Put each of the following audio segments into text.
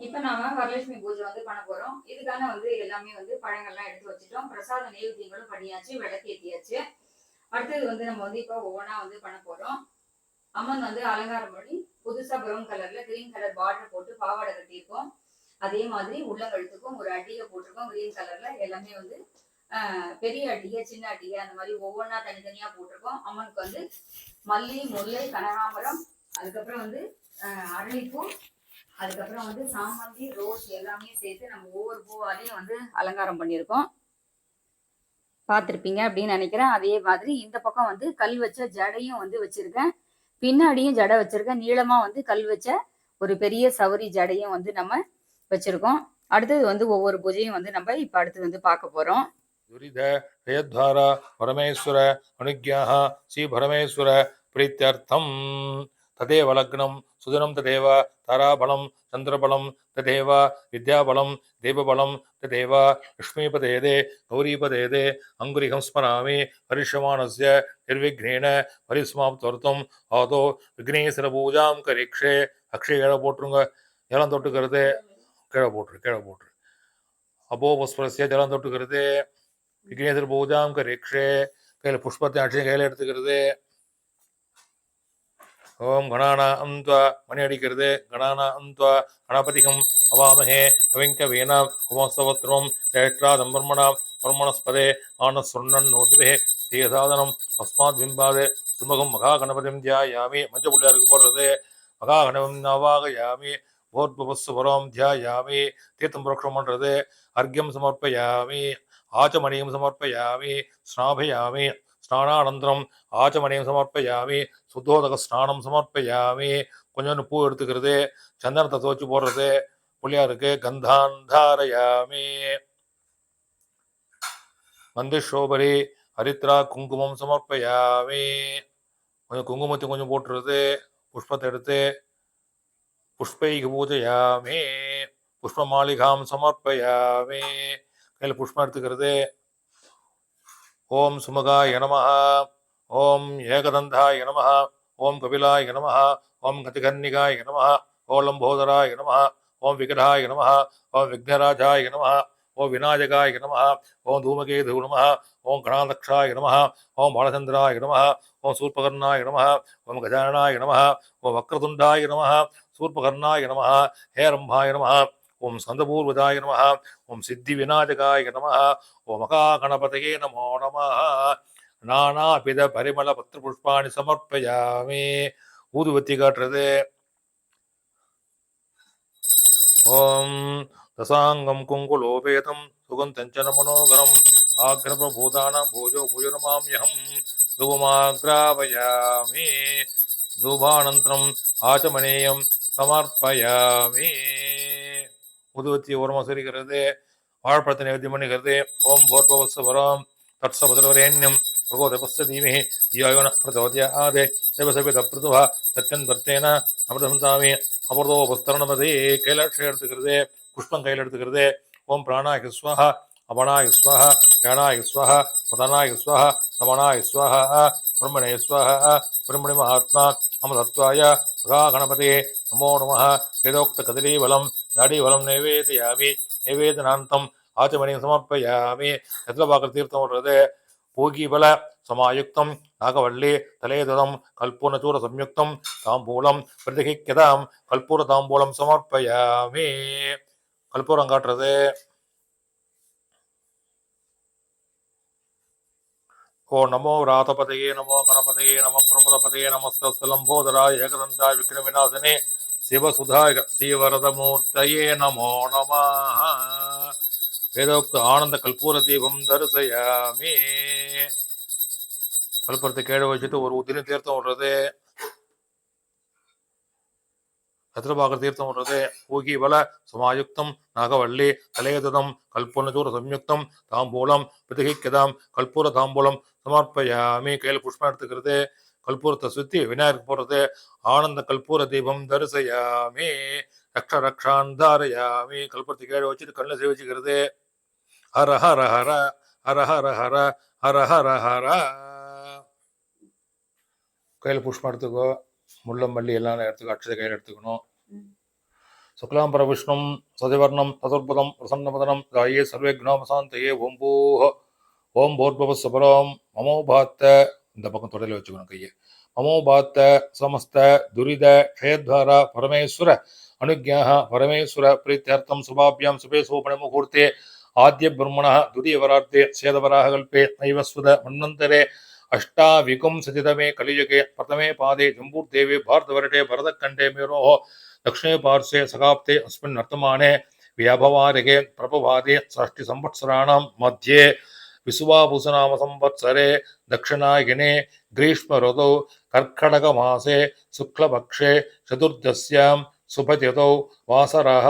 இப்போ நாம வரலட்சுமி பூஜை வந்து பண்ண போறோம். இதுக்கான வந்து எல்லாமே வந்து பழங்கள்லாம் எடுத்து வச்சுட்டோம். பிரசாத நெய்வேத்தியங்களும் பண்ணியாச்சு விளக்கேத்தியாச்சு அடுத்தது வந்து நம்ம வந்து இப்போ ஒவ்வொன்றா வந்து பண்ண போறோம். அம்மன் வந்து அலங்காரம் பண்ணி புதுசா ப்ரௌன் கலர்ல கிரீன் கலர் பார்டர் போட்டு பாவாடை கட்டியிருக்கோம். அதே மாதிரி உள்ளங்கழுத்துக்கும் ஒரு அட்டிகை போட்டிருக்கோம். கிரீன் கலர்ல எல்லாமே வந்து ஆஹ், பெரிய அட்டிகை சின்ன அட்டிகை அந்த மாதிரி ஒவ்வொன்றா தனித்தனியா போட்டிருக்கோம். அம்மனுக்கு வந்து மல்லி முல்லை கனகாம்பரம் அதுக்கப்புறம் வந்து ஆஹ், அரளிப்பூ அதுக்கப்புறம் வந்து சாமந்தி ரோஸ் எல்லாமே சேர்த்து நம்ம ஒவ்வொரு பூவாலையும் வந்து அலங்காரம் பண்ணியிருக்கோம். பார்த்துருப்பீங்க அப்படின்னு நினைக்கிறேன். அதே மாதிரி இந்த பக்கம் வந்து கல் வச்ச ஜடையும் வந்து வச்சிருக்கேன். பின்னாடியும் ஜடை வச்சிருக்கேன். நீளமாக வந்து கல் வச்ச ஒரு பெரிய சவுரி ஜடையும் வந்து நம்ம வச்சிருக்கோம். அடுத்தது வந்து ஒவ்வொரு பூஜையும் வந்து நம்ம இப்போ அடுத்து வந்து பார்க்க போகிறோம் துரித ஹயத்வாரா பரமேஸ்வர அனுக்யாக ஸ்ரீ பரமேஸ்வர பிரீத்தியர்த்தம். ததேவ லக்னம் சுதனம் ததேவ தாராபலம் சந்திரபலம் ததேவ வித்யாபலம் தேவபலம் ததேவ லக்ஷ்மீபதேதே கௌரீபதேதே அங்குரிகம் ஸ்மராமி பரிஷமானஸ்ய நிர்விக்னேன பரிஸ்மாப்துவர்த்தம் ஆதோ விக்னேஸ்வர பூஜாம் கரீக்ஷே அக்ஷய கீழே போட்டுருங்க. ஜலம் தொட்டுக்கிறது கீழே போட்டுரு கீழே போட்டுரு. அப்போ புஷ்பரஸ்ய ஜலம் தொட்டுக்கிறது விக்னேஸ்வர பூஜாம் கரீக்ஷே கையில் புஷ்பத்தை அக்ஷய கையில் எடுத்துக்கிறது ஓம் கணானா அந்த்வா மணி அடிக்கிறது. கணானா அந்த்வா கணபதிகம் அவாமகே. கவிங்க வீணாம். உமாசவத்ரம் ஜெயத்ராதம் பிரம்மணாம் பிரம்மணஸ்பதே ஆன சொன்னன் நோதிரே. ஸ்ரீசாதனம் அஸ்மாத் பிம்பாது. சுமகம் மகா கணபதிம் தியாயாமி. மஞ்ச பிள்ளையாருக்கு போடுறது. மகா கணபம் நவாகயாமி போர்பவஸ்வரம் தியாயாமி. தீர்த்தம் புரோக்ஷம் பண்றது அர்க்கியம் சமர்ப்பயாமி. ஆச்சமணியம் சமர்ப்பயாமி. ஸ்நாபயாமி. ஸ்நானானந்தரம் ஆச்சமணியம் சமர்ப்பயாமி சுத்தோதக ஸ்நானம் சமர்ப்பயாமி கொஞ்சோண்டு பூ எடுத்துக்கிறது சந்தனத்தை துவச்சி போடுறது புள்ளியாருக்கு கந்தான் தாரயாமி மந்திஷோபரி ஹரித்ரா குங்குமம் சமர்ப்பயாமி. கொஞ்சம் குங்குமத்தை கொஞ்சம் போட்டுறது புஷ்பத்தை எடுத்து புஷ்பைக பூஜையாமி புஷ்பமாளிகாம் சமர்ப்பயாமி. கையில் புஷ்பம் எடுத்துக்கிறது ஓம் சுமகாய நம ஓம் ஏகதந்தாய நம ஓம் கபிலாய நம ஓம் கதிகர்ணிகாய நம ஓம் லம்போதராய நம ஓம் விகடாய நம ஓம் விக்னராஜாய நம ஓம் விநாயகாய நம ஓம் தூமகேது நம ஓம் கணாதக்ஷாய நம ஓம் பாலச்சந்திராய நம ஓம் சூர்பகர்ணாய நம ஓம் கஜானாய நம ஓம் வக்ரதுண்டாய நம சூர்பகர்ணாய நம ஹேரம்பாய நம ஓம் சந்தபூர்வதாய நம ஓம் சித்தி விநாயகாய நம ஓம் மகா கணபதையே நமோ நம நானாபித பரிமள பத்திர புஷ்பாணி சமர்ப்பயாமே. ஊதுவத்தி காட்டுறது. ஓம் தசாங்கம் குங்குலோபேதம் சுகந்தஞ்சன மனோகரம் ஆக்ரமபூதானாம் பூஜோ பூஜனமாம்யகம் தூபமாக்ராவயாமி தூபானந்தரம் ஆச்சமனேயம் சமர்ப்பயாமி. உதுவத்தி ஓரமாக சுரிக்கிறது வாழைப்பழத்தை நிவர்த்தி பண்ணுகிறது ஓம் போர்பவஸ்வரம் தத்சபதரவரேண்யம் பிரகோதபஸ்ய தீமஹி தியாயோன ஆதே. தேவசபி பிரதுவா சத்தியன் பர்த்தேன அமிர்தம் அமிர்தோ புஸ்தரணமதே கைலாட்சி எடுத்துக்கிறது. புஷ்பம் கையில் எடுத்துக்கிறது. ஓம் பிராணாய ஸ்வஹா அபனாய ஸ்வஹா ஞானாய ஸ்வஹா மதனாய ஸ்வஹா சமனாய ஸ்வஹா பிரம்மணே ஸ்வஹா பிரம்மணி மகாத்மா அமதத்வாய மகா கணபதி நமோ நம வேதோக்த கதிரீவலம் தாடிபலம் நைவேதயாமி நைவேதனாந்தம் ஆத்திமணியம் சமர்ப்பயாமி. எதில் தீர்த்தம் வர்றது பூகிபல சமாயுக்தம். நாகவல்லி தலேதுதம் கல்பூர்ணச்சூர சம்யுக்தம். தாம்பூலம் பிரதிகிக்கதாம். கல்பூர தாம்பூலம் சமர்ப்பயாமி. கல்பூரம் காட்டுறது? ஓ நமோ ராதபதையே நமோ கணபதையே நம பிரமதபதையே நமஸ்தலம்போதராய ஏகதந்தாய் விக்ரமிநாசனே விநாசனே ஸ்ரீவரதமூர்த்தையே நமோ நம. வேதோக்த ஆனந்த கல்பூர தீபம் தரிசயாமி. கல்புரத்தை கேட வச்சுட்டு ஒரு உதிரி தீர்த்தம் விடுறது. சத்ரபாகர் தீர்த்தம் விடுறது. ஊகி பல சுமாயுக்தம் நாகவள்ளி கலையதம் கல்புணச்சூர சம்யுக்தம் தாம்பூலம் பிதகிக்கதாம் கல்பூர தாம்பூலம் சமர்ப்பயாமி. கையில் புஷ்பம் எடுத்துக்கிறது. கற்பூரத்தை சுத்தி விநாயகர் போடுறது ஆனந்த கல்பூர தீபம் தரிசையாமே ரக்ஷ ரக்ஷான் தாரையாமே கற்பூரத்தை கீழே வச்சுட்டு கண்ணில் சேவிச்சுக்கிறது ஹர ஹர ஹர ஹர ஹர ஹர ஹர ஹர ஹர. கையில் புஷ்பம் எடுத்துக்கோ முள்ளம்பள்ளி எல்லாம் எடுத்துக்கோ அட்சதை கையில் எடுத்துக்கணும். சுக்லாம்பர விஷ்ணும் சதிவர்ணம் சதுர்பதம் பிரசன்னபதனம் தாயே சர்வே குணாமசாந்தையே ஓம் பூஹ ஓம் போர்பவ சுபரம் மமோபாத்த இந்த பக்கம் தொடையில வச்சுக்கணும் கையை மமோபாத்த சமஸ்த துரித க்ஷயத்வார பரமேஸ்வர அனுஜ்ஞாः பரமேஸ்வர प्रीत्यर्थं शुभाभ्यां शुभे सोपणे मुहूर्ते आद्य ब्रह्मणः द्वितीयवरार्थे सेदवराहकल्पे नैवस्वद मन्वन्तरे अष्टाविंशतितमे कलियुगे प्रथमे पादे जम्बूर्देवे भारतवर्षे भरतखण्डे मेरोः दक्षिणे पार्श्वे सकाप्ते अस्मिन् वर्तमाने व्याभवारिके प्रभवादे षष्टिसंवत्सराणां मध्ये विसुवाभूसनाम संवत्सरे दक्षिणायने ग्रीष्मऋतौ कर्कटकमासे शुक्लपक्षे चतुर्दश्यां सुभतिथौ वासरः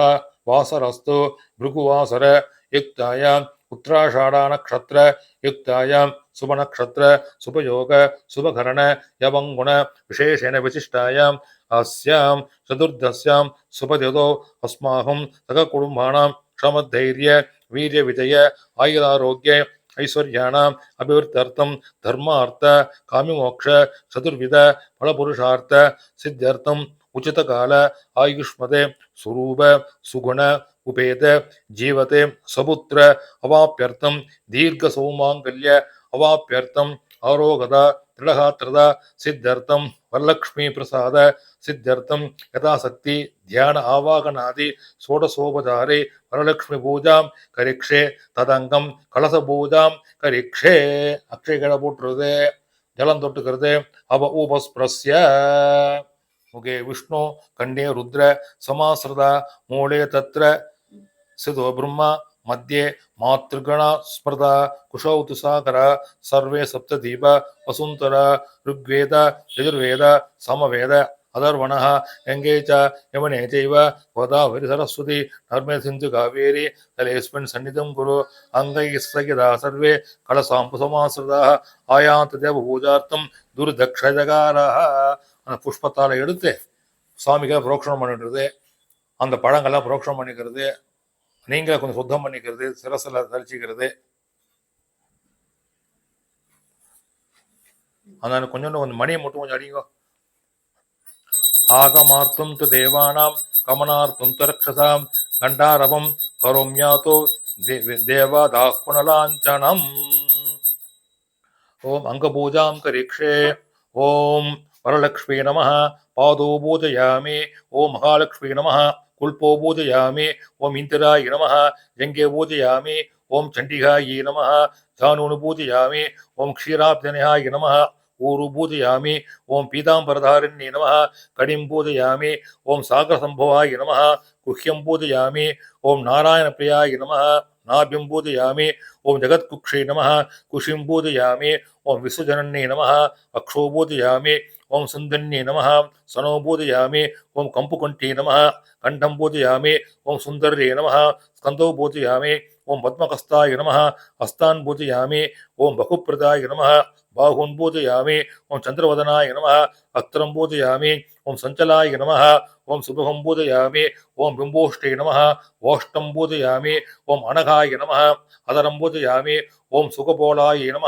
वासरस्तु भृगुवासर युक्तायाम् उत्तराषाढानक्षत्र युक्तायां शुभनक्षत्र शुभयोग शुभकरण यवङ्गुण विशेषेण विशिष्टायाम् अस्यां चतुर्दश्यां सुपतिथौ अस्माकं सककुटुम्बानां श्रमधैर्य वीर्यविजय आयुरारोग्य ஐஸ்வர்யானாம் அபிவிருத்தர்த்தம் தர்மார்த்த காமிமோக்ஷ சதுர்வித பலபுருஷார்த்த சித்தியர்த்தம் உச்சிதகால ஆயுஷ்மதே சுரூப சுகுண உபேத ஜீவதே சபுத்திர அவாப்பியர்த்தம் தீர்க்க சௌமாங்கல்ய அவாப்பியர்த்தம் ஆரோகதா திருடகாத்திரதா சித்தர்த்தம் வரலக்ஷ்மி பிரசாத சித்தர்த்தம் யதாசக்தி தியான ஆவாகனாதி சோடசோபதாரே வரலக்ஷ்மி பூஜாம் கரிக்ஷே ததங்கம் கலச பூஜாம் கரிக்ஷே அக்ஷயகிழ போட்டுருது ஜலம் தொட்டுக்கிறது. அவ ஊபஸ்பிரஸ்ய முகே விஷ்ணு கண்டே ருத்ர சமாசிரதா மூலே தத்ர சிதோ பிரம்மா मध्ये मातृगणा स्मृता कुशौ तु सागर सर्वे सप्तदीप वसुन्तर ऋग्वेद यजुर्वेद समवेद अधर्वणः गङ्गे च यमुने चैव गोदावरि सरस्वती नर्मे सिन्धु कावेरी तलेऽस्मिन् सन्निधिं कुरु अङ्गैः स्थगिता सर्वे कलसाम्बुसमाश्रिताः आयान्त देवपूजार्थं துர்தக்ஷகாரः அந்த புஷ்பத்தால் எடுத்து சுவாமிக்கு புரோக்ஷணம் பண்ணிடுறது அந்த பழங்கள்லாம் புரோக்ஷணம் பண்ணிக்கிறது நீங்களே கொஞ்சம் சுத்தம் பண்ணிக்கிறது சிரசில் தரிச்சிக்கிறது அதனால் கொஞ்சோண்டு கொஞ்சம் மணியை மட்டும் கொஞ்சம் அடிங்கோ. ஆகமார்த்தும் து தேவானாம் கமனார்த்தும் துரக்ஷதாம் கண்டாரவம் கரோம்யாதோ தேவாதாः புனலாஞ்சனம் ஓம் அங்கபூஜாம் கரீக்ஷே ஓம் வரலக்ஷ்மி நம பாதோ பூஜயாமி ஓம் மகாலட்சுமி நம குல்போபூதயாமே ஓம் இந்திராய நம ஜங்கே பூதயாமே ஓம் சண்டிகாய நம தானூனு பூதயாமே ஓம் க்ஷீராப்தனையாய நம ಊರು ಭೂತಯಾಮಿ ಓಂ ಪೀತಾಂಬರಧಾರಣ್ಯ ನಮಃ ಕಡಿಂ ಭೂತಯಾಮಿ ಓಂ ಸಾಗರ ಸಂಭವಾಯ ನಮಃ ಗುಹ್ಯಂ ಭೂತಯಾಮಿ ಓಂ ನಾರಾಯಣ ಪ್ರಿಯಾಯ ನಮಃ ನಾಭ್ಯಂ ಭೂತಯಾಮಿ ಓಂ ಜಗತ್ಕುಕ್ಷೇ ನಮಃ ಕುಶಿಂ ಭೂತಯಾಮಿ ಓಂ ವಿಶ್ವಜನನ್ಯೇ ನಮಃ ಅಕ್ಷೋ ಭೂತಯಾಮಿ ஓம் சுந்தன்யே நம சனோ பூஜயாமே ஓம் கம்புகொண்டே நம கண்டம் பூஜயாமே ஓம் சுந்தர்யே நம ஸ்கந்தோ பூஜயாமே ஓம் பத்மகஸ்தாய நம ஹஸ்தான் பூஜயாமே ஓம் பகுப்பிரதாய நம பாகுன் பூஜயாமே ஓம் சந்திரவதனாய நம அத்திரம் பூஜயாமே ஓம் சஞ்சலாய நம ஓம் சுபகம் பூஜயாமே ஓம் பிம்போஷ்டே நம ஓஷ்டம் பூஜயாமே ஓம் அனகாய நம அதரம் பூஜயாமே ஓம் சுகபோலாய நம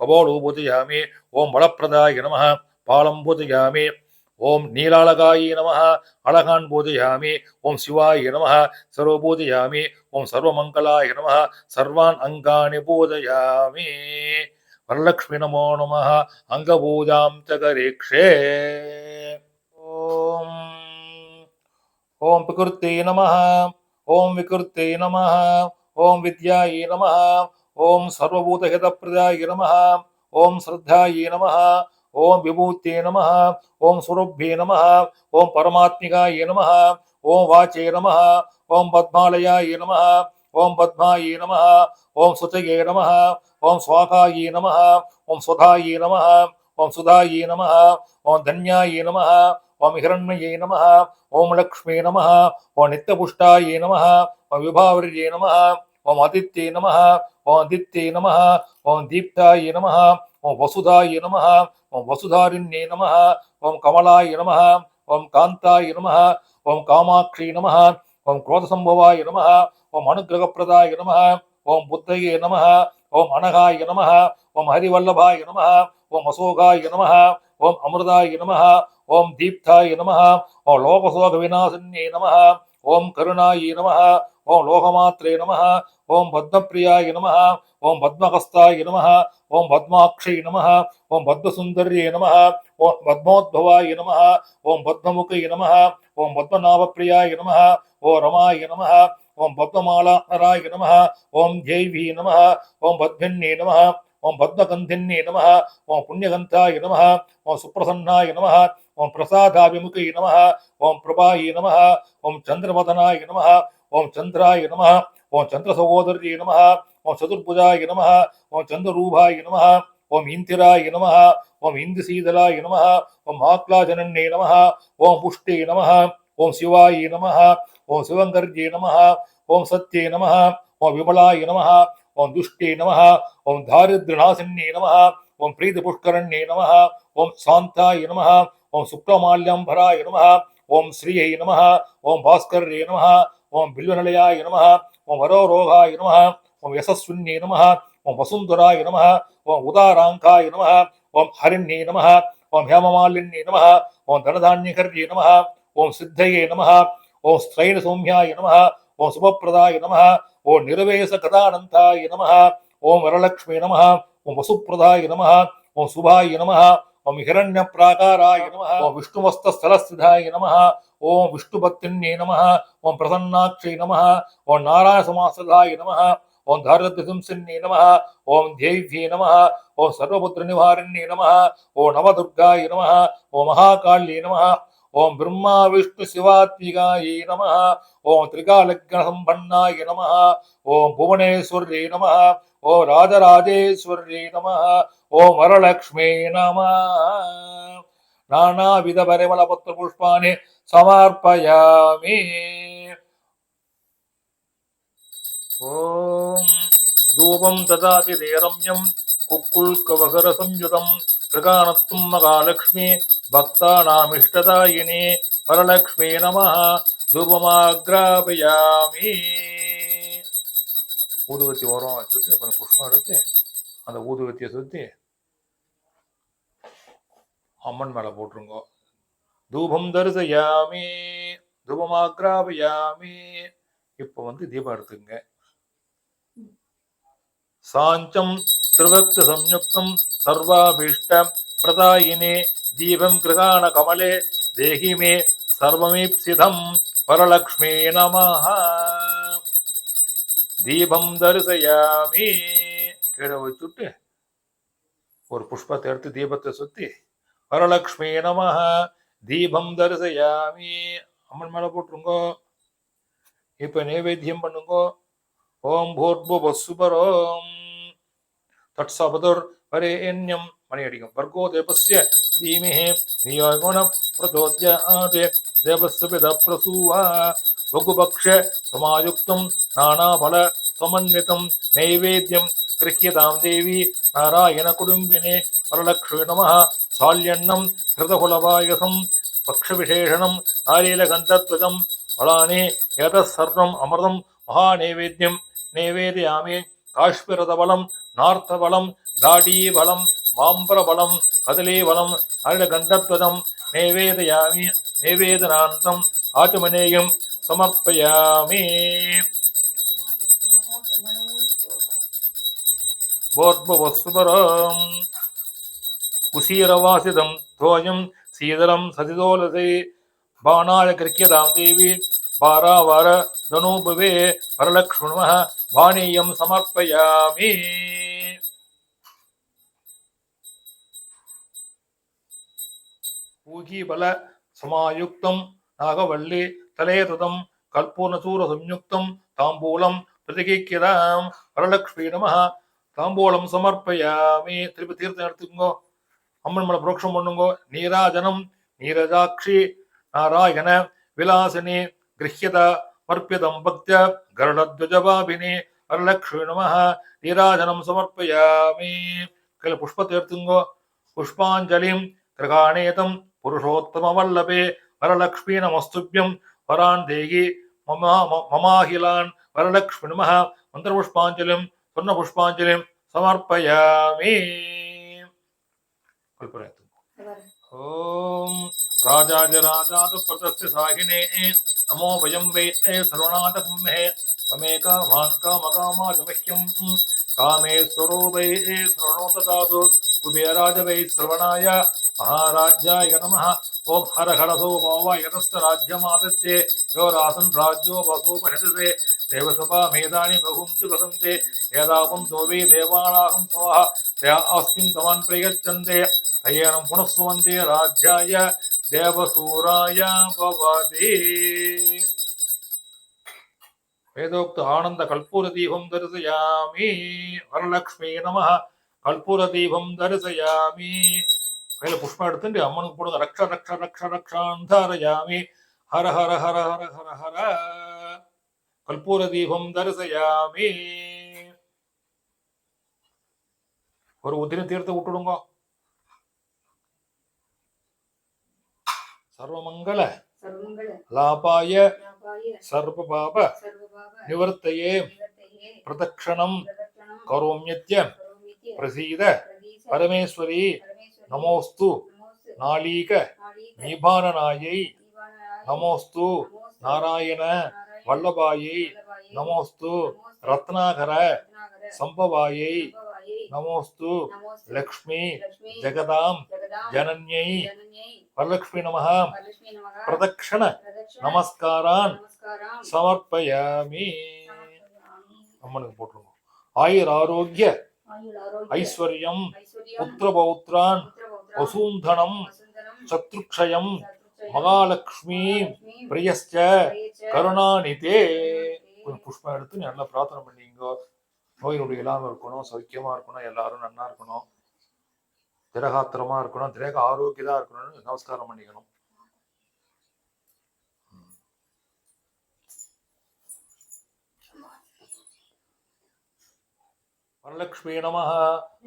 கபோலோ பூஜயாமே ஓம் பலப்பிரதாய நம பாலம் பூஜையாமி ஓம் நீலாளகாயி நம அழகான் பூஜையாமி ஓம் சிவாய நம சர்வபூஜையாமி ஓம் சர்வமங்கலாய நம சர்வான் அங்காணி பூஜையாமி வரலட்சுமி நமோ நம அங்கபூஜாம் தகரீக்ஷே. ஓம். ஓம் பிரகிருத்தை நம ஓம் விகிருத்தை நம ஓம் வித்யாயை நம ஓம் சர்வபூதஹித பிரதாய நம ஓம் ஸ்ரத்தாயை நம ஓம் விபூத்தே நம ஓம் சுரபியே நம ஓம் பரமாத்மிகாயே நம ஓம் வாச்சே நம ஓம் பத்மாலயாயே நம ஓம் பத்மாயே நம ஓம் சுச்சயே நம ஓம் சுவாகாயே நம ஓம் சுதாயே நம ஓம் சுதாயே நம ஓம் தன்யாயே நம ஓம் ஹிரண்மயே நம ஓம் லக்ஷ்மே நம ஓம் நித்தபுஷ்டாயே நம ஓம் விபாவரியே நம ஓம் அதித்தே நம ஓம் அதித்தே நம ஓம் தீப்தாயே நம ஓம் வசுதாய நம ஓம் வசுதாரிண்யே நம ஓம் கமலாய நம ஓம் காந்தாய நம ஓம் காமாட்சி நம ஓம் குரோதசம்பவாய நம ஓம் அனுகிரகப்பிரதாய நம ஓம் புத்தையே நம ஓம் அனகாய நம ஓம் ஹரிவல்லபாய நம ஓம் அசோகாய நம ஓம் அமிர்தாய நம ஓம் தீப்தாய நம ஓம் லோகசோக விநாசன்யே நம ஓம் கருணாய நம ஓம் லோகமாத்ரே நம ஓம் பத்மபிரியாய நம ஓம் பத்மஹஸ்தாய நம ஓம் பத்மாக்ஷை நம ஓம் பத்மசுந்தர்யே நம ஓம் பத்மோத்பவாய நம ஓம் பத்மமுகை நம ஓம் பத்மநாபப்பிரியாய நம ஓ ரமாய நம ஓம் பத்மமாலாராய நம ஓம் ஜெய்வி நம ஓம் பத்மின்னே நம ஓம் பத்மகந்தின்னே நம ஓம் புண்ணியகந்தாய நம ஓம் சுப்பிரசன்னாய நம ஓம் பிரசாதாபிமுகை நம ஓம் பிரபாயி நம ஓம் சந்திரமதனாய நம ஓம் சந்திராய நம ஓம் சந்திர சந்திரசகோதர்யே நம ஓம் சதுர்புஜாய நம ஓம் சந்திரரூபாய நம ஓம் இந்திராய நம ஓம் இந்து சீதலாய நம ஓம் ஆக்லாஜனன்னே நம ஓம் புஷ்டே நம ஓம் சிவாய நம ஓம் சிவங்கர்ஜே நம ஓம் சத்யே நம ஓம் விமலாய நம ஓம் துஷ்டே நம ஓம் தாரித்ரநாசின்னே நம ஓம் பிரீதி புஷ்கரண்யே நம ஓம் சாந்தாய நம ஓம் சுக்லமால்யம்பராய நம ஓம் ஸ்ரீயை நம ஓம் பாஸ்கரே நம ஓம் பில்வநிலையாய நம ஓம் வரோரோகாய நம ஓம் யசஸ்வின்யே நம ஓம் வசுந்தராய நம ஓம் உதாராங்காய நம ஓம் ஹரிண்யே நம ஓம் ஹேமமாலின்யே நம ஓம் தனதான்யகர்யே நம ஓம் சித்தையே நம ஓம் ஸ்தைன சௌமியாய நம ஓம் சுபப்பிரதாய நம ஓம் நிரவேச கதானந்தாய நம ஓம் வரலக்ஷ்மி நம ஓம் வசுப்பிரதாய நம ஓம் சுபாய நம ஓம் ஹிரண்ய பிராகாராய நம ஓம் விஷ்ணுவஸ்த ஸ்தலஸ்திதாய நம ஓம் விஷ்ணுபத்தின்யே நம ஓம் பிரசன்னாட்சை நம ஓம் நாராயண சமாசதாய நம ஓம் தாரத்யசிம்சின்னே நம ஓம் தேவ்யே நம ஓம் சர்வபுத்திர நிவாரண்யே நம ஓம் நவதுர்காய நம ஓம் மகாகாள்யே நம ஓம் பிரம்மா விஷ்ணு சிவாத்மிகாயை நம ஓம் திரிகாலக்ன சம்பன்னாய நம ஓம் புவனேஸ்வர்யே நம ஓ ராஜராஜேஸ்வர்யே நம ஓ வரலக்ஷ்மே நம. நானாவித பரிமள பத்திர புஷ்பாணி சமர்ப்பயாமி. ஓம் தூபம் ததாதி தேரம்யம் குக்குள் கவகர சம்யுதம் பிரகாணத்தும் மகாலட்சுமி பக்தானாமிஷ்டதாயினி வரலக்ஷ்மி நம தூபமாகிராபயாமி. ஊதுவத்தி ஓரம் வச்சுட்டு கொஞ்சம் புஷ்பம் எடுத்து அந்த ஊதுவத்தியை சுற்றி அம்மன் மேலே போட்டுருங்கோ. தூபம் தரிசயாமி தூபமாகிராபயாமி இப்போ வந்து தீபம் எடுத்துங்க சாஞ்சம் திருவக்த சம்யுக்தம் சர்வாபீஷ்ட பிரதாயினே தீபம் கிருகாண கமலே தேகிமே சர்வமீப்சிதம் வரலக்ஷ்மி நமஹா. தீபம் தரிசயாமி. கீழே வச்சுட்டு ஒரு புஷ்பத்தை எடுத்து தீபத்தை சுத்தி வரலக்ஷ்மி நமः தீபம் தரிசயாமி. அம்மன் மேல போட்டுருங்கோ. இப்ப நைவேத்தியம் பண்ணுங்கோ. ஓம் பூர்புவசுபரோம் தட்சபதுர் வரேண்யம் மணி அடிக்கும். வர்கோ தேவஸ்ய தீமிஹே. நியோகுணம் பிரச்சோத்யாதே தேவஸ்ய பித பிரசூவா வகுபக்ஷ சமாயுக்தம் நானாபல சமன்விதம் நைவேத்தியம். கிருஹ்யதாம் தேவி நாராயண குடும்பினே வரலக்ஷ்மி நம. சால்யண்ணம் ஹிருதகுலபாயசம். பக்ஷவிசேஷணம் நாரீலகந்தத்வஜம் பலானி எதः சர்வம் அமிர்தம். மகாநைவேத்யம் நைவேதியாமே. காஷ்மீரதபலம் நார்த்தபலம் தாடீபலம் மாம்பரபலம் கதலீபலம் அருளகந்தத்வதம். நைவேதயாமி நைவேதனாந்தம் ஆச்சமனேயம் சமர்ப்பயாமி. போர்பவசுபரம் குசீரவாசிதம் தோயம் சீதலம் சதிதோலசை. பாணாய கிருக்கியதாம் தேவி. பாராவார தனூபவே வரலக்ஷ்மண பாணியம் சமர்ப்பயாமி. பூகீபல சமாயுக்தம் நாகவள்ளி தலேதுதம் கல்பூர்ணசூர சம்யுக்தம் தாம்பூலம் பிரதிகிக்கிறதாம் வரலக்ஷ்மி நம தாம்பூலம் சமர்ப்பயாமி திருப்பி தீர்த்தம் எடுத்துக்கோங்க அம்மன் மலை புரோக்ஷம் பண்ணுங்கோ நீராஜனம் நீரஜாட்சி நாராயண விலாசினி கிரஹ்யத மர்ப்பிதம் பக்திய கருடத்வஜபாபினி வரலக்ஷ்மி நம நீராஜனம் சமர்ப்பயாமி கையில் புஷ்பத்தை எடுத்துங்கோ புஷ்பாஞ்சலிம் கிரகாணேதம் புருஷோத்தம வல்லபே வரலக்ஷ்மி நமஸ்துபியம் वरान् देहि मम ममाहिलान् वरलक्ष्मिणमः मन्त्रपुष्पाञ्जलिं स्वर्णपुष्पाञ्जलिं समर्पयामि। कल्पयतु ॐ राजाजराजादप्रदस्य साहिने, नमो वयं वै ए सर्वनाथकुम्भे त्वमेका माँ कामकामाजमह्यं कामेश्वरो वै ए श्रवणो ददातु कुबेराज वै श्रवणाय महाराजाय नमः। ஓம் ஹர ஹரசோ வாவா யதஸ்த ராஜ்யமாதத்தே யோ ராசன் ராஜ்யோ வசோ மனிதே தேவசபா மேதானி பகும்சி வசந்தே ஏதாபம் தோவே தேவானாகம் சுவாஹா தயா அஸ்மின் தவான் பிரயச்சந்தே தயேனம் புனஸ்வந்தே ராஜ்யாய தேவசூராய பவதி வேதோக்த ஆனந்த கல்பூர தீபம் தரிசயாமி வரலக்ஷ்மி நம கல்பூர தீபம் தரிசயாமி கையில புஷ்பம் எடுத்துட்டு அம்மனுக்கு போடுங்க ரக்ஷ ரக்ஷ ரக்ஷ ரக்ஷான் தாரயாமி ஹர ஹர ஹர ஹர ஹர ஹர கற்பூர தீபம் தரிசயாமி ஒரு உதிரி தீர்த்து விட்டுடுங்க சர்வமங்கள லாபாய சர்வ நமோஸ்து. நாளீக. நிபானனாயை நமோஸ்து. நாராயண. வல்லபாயை. நமோஸ்து. ரத்னாகர. சம்பவாயை. நமோஸ்து. லக்ஷ்மி. ஜெகதாம். ஜனன்யை. நம வரலட்சுமி நமக பிரதக்ஷண. நமஸ்காரான். சமர்ப்பயாமி. அம்மனுக்கு போட்டுருங்க. ஆயுர் ஆரோக்கிய. ஐஸ்வர்யம். புத்திர பௌத்ரான் வசூந்தனம் சத்ருக்ஷயம் மகாலட்சுமி பிரியச்ச கருணாநிதே. கொஞ்சம் புஷ்பம் எடுத்து நல்லா பிரார்த்தனை பண்ணீங்க நோய் நொடி இல்லாம இருக்கணும் சௌக்கியமா இருக்கணும் எல்லாரும் நன்னா இருக்கணும். திரகாத்திரமா இருக்கணும் திரேக ஆரோக்கியதா இருக்கணும்னு நமஸ்காரம் பண்ணிக்கணும். வரலக்ஷ்மி நம.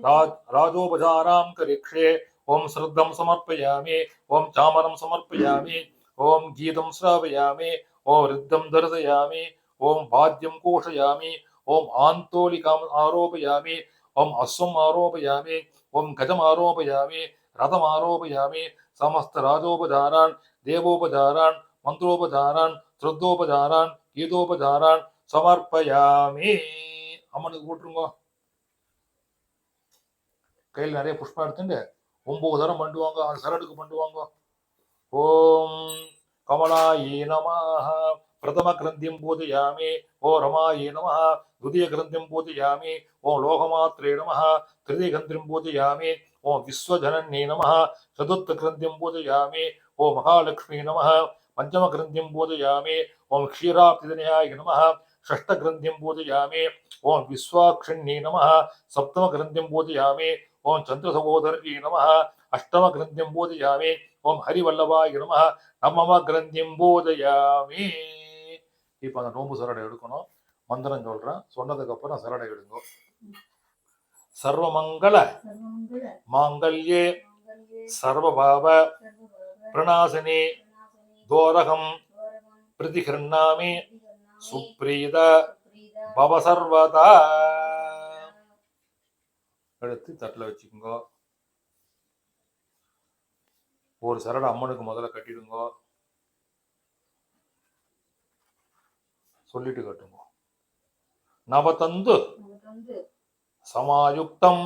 ராஜ் ராஜோபசாராம் கரிக்ஷே ஓம் ஸ்ரத்தம் சமர்ப்பயாமி ஓம் சாமரம் சமர்ப்பயாமி ஓம் கீதம் ஸ்ராவயாமி ஓம் ரித்தம் தர்சயாமி ஓம் வாத்தியம் கோஷயாமி ஓம் ஆந்தோலிகாம் ஆரோபயாமி ஓம் அஸ்வம் ஆரோபயாமி ஓம் கஜம் ஆரோபயாமி ரதம் ஆரோபயாமி சமஸ்த ராஜோபதாரான் தேவோபதாரான் மந்திரோபதாரான் ஸ்ரத்தோபதாரான் கீதோபதாரான் சமர்ப்பயாமி அம்மனுக்கு போட்டுருங்க கையில் நிறைய புஷ்பம் எடுத்துட்டு ஒம்பது தரம் பண்ணுவாங்க அது சரடுக்கு பண்ணுவாங்க ஓம் கமலாயே நமாக பிரதம கிரந்தியம் பூஜையாமி ஓ ரமாயே நம துதிய கிரந்தியம் பூஜையாமி ஓ லோகமாத்ரே நம திருதிய கிரந்தியம் பூஜையாமி ஓ விஸ்வஜனன்னே நம சதுர்த்த கிரந்தியம் பூஜையாமி ஓ மகாலட்சுமி நம பஞ்சம கிரந்தியம் பூஜையாமி ஓம் க்ஷீராப்திதனியாய நம ஷஷ்ட கிரந்தியம் பூஜையாமி ஓம் விஸ்வாக்ஷிண்ணே நம சப்தம கிரந்தியம் பூஜையாமி ஓம் சந்திர சகோதரஜி நம. அஷ்டம கிரந்தியம் போதையாமே ஓம் ஹரிவல்லவாய் நம. நம்மம கிரந்தியம் போதையாமே இப்ப அந்த நோம்பு சரடை எடுக்கணும். மந்திரம் சொல்றேன். சொன்னதுக்கப்புறம் சரடை எடுங்க. சர்வமங்கள மாங்கல்யே சர்வபாவ பிரணாசினி தோரகம் பிரதிகிருண்ணாமி சுப்ரீத பவசர்வதா எடுத்து தட்டில் வச்சுக்கோங்க. ஒரு சரடு அம்மனுக்கு முதல்ல கட்டிடுங்க. சொல்லிட்டு கட்டுங்க. நவதந்து சமாயுக்தம்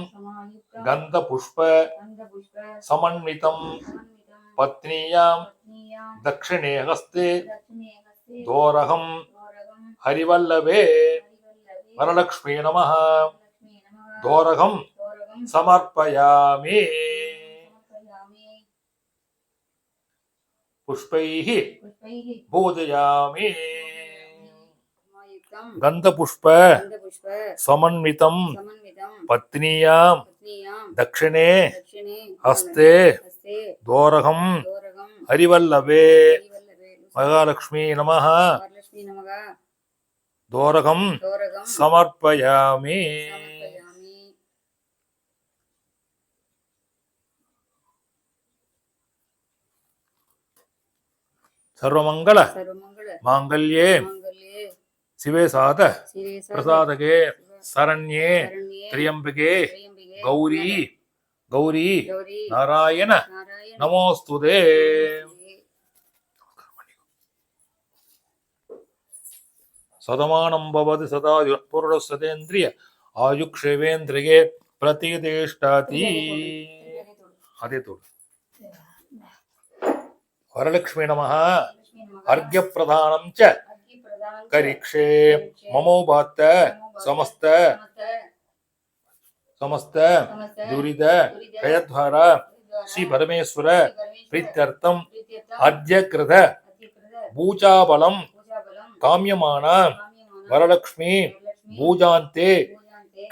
கந்த புஷ்ப சமன்விதம் பத்னியாம் தட்சிணே ஹஸ்தே தோரகம் ஹரிவல்லவே. வரலக்ஷ்மி நம தோரகம் சமர்ப்பயாமி. சமர்ப்பயாமி. புஷ்பைः புஷ்பைः பூஜயாமி. சமாயுக்தம் கந்தபுஷ்ப கந்தபுஷ்ப. சமன்விதம். சமன்விதம். பத்னியாம். பத்னியாம். தக்ஷிணே. தட்சிணே ஹஸ்தே ஹஸ்தே தோரகம் தோரகம் ஹரிவல்லவே ஹரிவல்லவே மகாலட்சுமி நம வரலட்சுமி நமக தோரகம் தோரகம் சமர்ப்பயாமி சமர்ப்பயாமி சர்வமங்கள மாங்கல்யே சிவே சாத பிரசாதகே சரண்யே திரியம்பிகே கௌரி கௌரி நாராயண நமோஸ்துதே. சதமானம் பவது சதா புருட சதேந்திரிய ஆயுக்ஷேவேந்திரியே பிரதிதிஷ்டாதி அதே தோடு. வரலக்ஷ்மி நமः அர்க்ய பிரதானம் ச. கரிக்ஷே. மமோபாத்த. சமஸ்த. சமஸ்த. துரித. கயத்வார. ஸ்ரீ பரமேஸ்வர. பிரீத்தியர்த்தம் அத்ய கிருத பூஜாபலம். காமியமான. வரலக்ஷ்மி. பூஜாந்தே.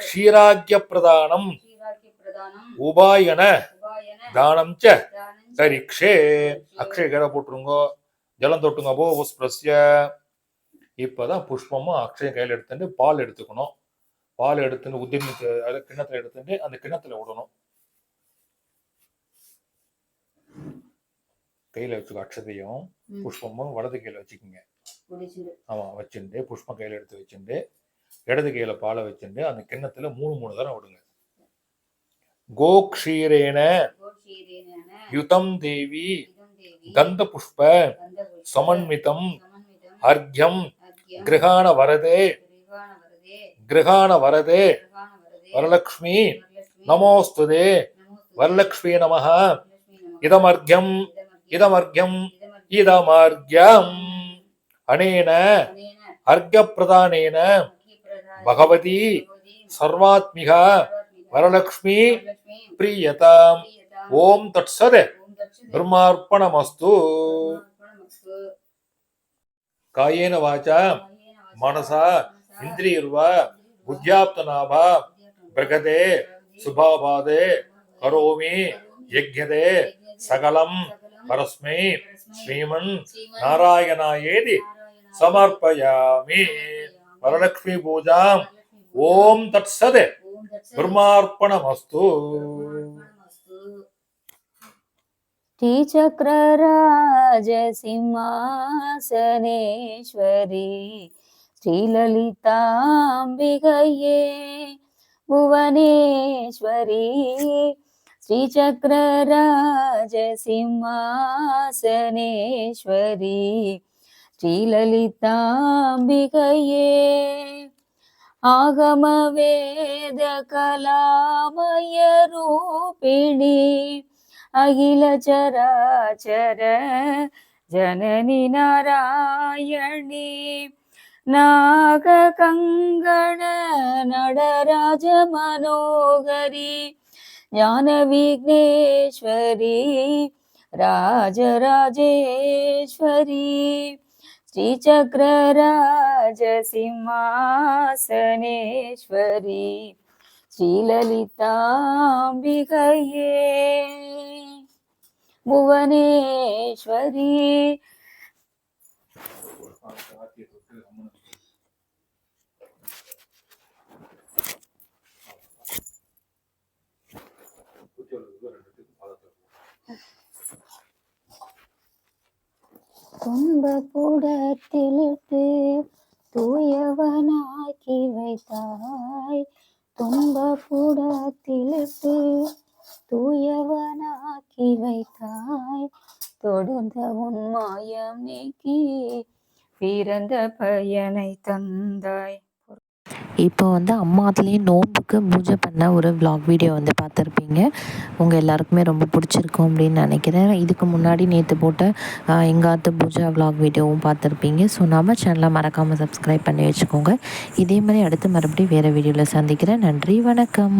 க்ஷீராக்கிய பிரதானம் உபாயன. தானம் ச. கரிக்ஷே அக்ஷய கரை போட்டுருங்கோ. ஜலம் தொட்டுங்க போ புஷ்பஸ்ய இப்பதான் புஷ்பமும் அக்ஷயம் கையில எடுத்துட்டு பால் எடுத்துக்கணும். பால் எடுத்துட்டு உதிர்ந்து கிண்ணத்துல எடுத்துட்டு அந்த கிண்ணத்துல விடணும். கையில வச்சுக்கோ அக்ஷதையும் புஷ்பமும் வலது கையில வச்சுக்கோங்க. ஆமா வச்சுட்டு புஷ்பம் கையில எடுத்து வச்சுட்டு இடது கையில பாலை வச்சுட்டு அந்த கிண்ணத்துல மூணு மூணு தரம் விடுங்க. கோக்ஷீரேன யுதம் தேவி கந்த புஷ்ப சமன்விதம் அர்க்யம் கிரகாண வரதே கிரகாண வரதே வரலக்ஷ்மி நமோஸ்துதே வரலக்ஷ்மி நமः இதமர்க்யம் இதமர்க்யம் இதமர்க்யம் அனேன அர்க்யப்பிரதானேன பகவதி சர்வாத்மிகா வரலக்ஷ்மி பிரியதாம். ஓம் தட்சத் பிரம்மார்ப்பணமஸ்து. காயேன வாச்சா. மனசா. இந்திரியர்வா. புத்தியாப்தநாபா பிரகதே. சுபாபாதே கரோமி. யஜ்யதே சகலம். பரஸ்மை. ஸ்ரீமன். நாராயணாயேதி. சமர்ப்பயாமி. வரலக்ஷ்மி பூஜாம். ஓம் தட்சத் பிரம்மார்ப்பணமஸ்து. श्रीचक्रराजसिंहासनेश्वरी श्रीललिताम्बिकये भुवनेश्वरी श्रीचक्रराजसिंहासनेश्वरी श्रीललिताम्बिकये आगमवेदकलामयरूपिणी அகில ஜராச்சர ஜனனி நாராயணி. நாக கங்கண நடராஜ மனோகரி. ஞான விக்னேஸ்வரி ராஜராஜேஸ்வரி ஸ்ரீசக்கர ராஜசிம்மாசனேஸ்வரி ஸ்ரீலலிதாம்பிகையே புவனேஸ்வரி. துன்ப கூடத்திலிட்டு தூயவனாக்கி வைத்தார். வைத்தாய் துன்பப்புடத்திலிட்டு தூயவனாக்கி வைத்தாய். தொடர்ந்த உன் மாயம் நீக்கி பிறந்த பயனை தந்தாய். இப்போ வந்து அம்மாத்துலேயும் நோன்புக்கு பூஜை பண்ண ஒரு வ்ளாக் வீடியோ வந்து பார்த்துருப்பீங்க. உங்கள் எல்லாருக்குமே ரொம்ப பிடிச்சிருக்கும் அப்படின்னு நினைக்கிறேன். இதுக்கு முன்னாடி நேற்று போட்ட எங்காத்து பூஜா வ்ளாக் வீடியோவும் பார்த்துருப்பீங்க. ஸோ நம்ம சேனலை மறக்காமல் சப்ஸ்கிரைப் பண்ணி வச்சுக்கோங்க. இதே மாதிரி அடுத்து மறுபடியும் வேறு வீடியோவில் சந்திக்கிறேன். நன்றி வணக்கம்.